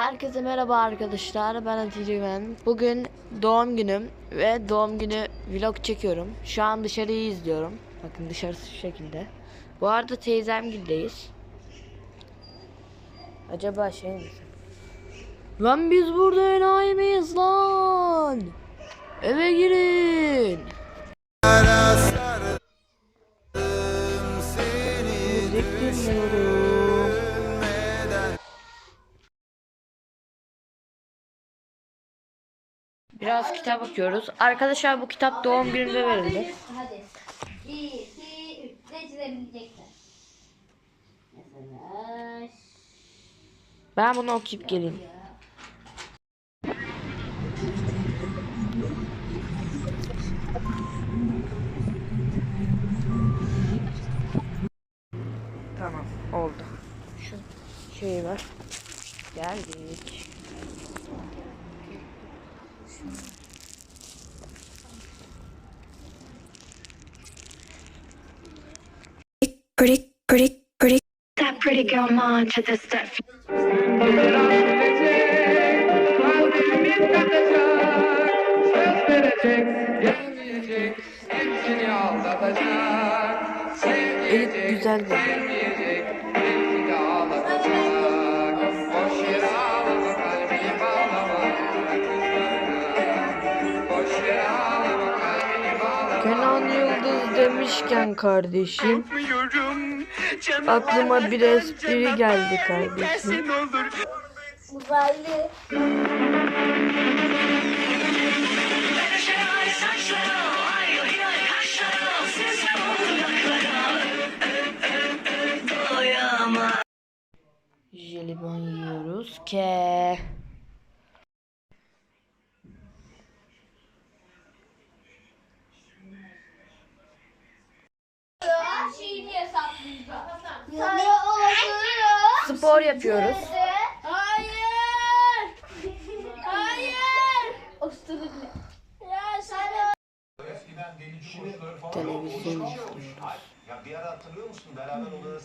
Herkese merhaba arkadaşlar. Ben Hatice Güven. Bugün doğum günüm ve doğum günü vlog çekiyorum. Şu an dışarıyı izliyorum. Bakın dışarısı şu şekilde. Bu arada teyzemgildeyiz. Acaba şey mi? Lan biz burada enayi miyiz lan? Eve girin. Müzik dinliyorum. Biraz kitap okuyoruz. Arkadaşlar bu kitap doğum günümde verildi. Hadi. Bir, iki, üç. Ne çizebilecekler? Mesela Ben bunu okuyup geleyim. Tamam oldu. Şu şeyi ver. Geldik. Pretty, pretty, pretty. that pretty girl mom to the step. Elif güzel bir. Yıldız demişken kardeşim aklıma bir espri geldi kardeşim. uzaylı. Jelibon yiyoruz ke. Spor yapıyoruz. Hayır. Hayır. Televizyon izliyoruz. Ya bir ara hatırlıyor musun? Beraber odada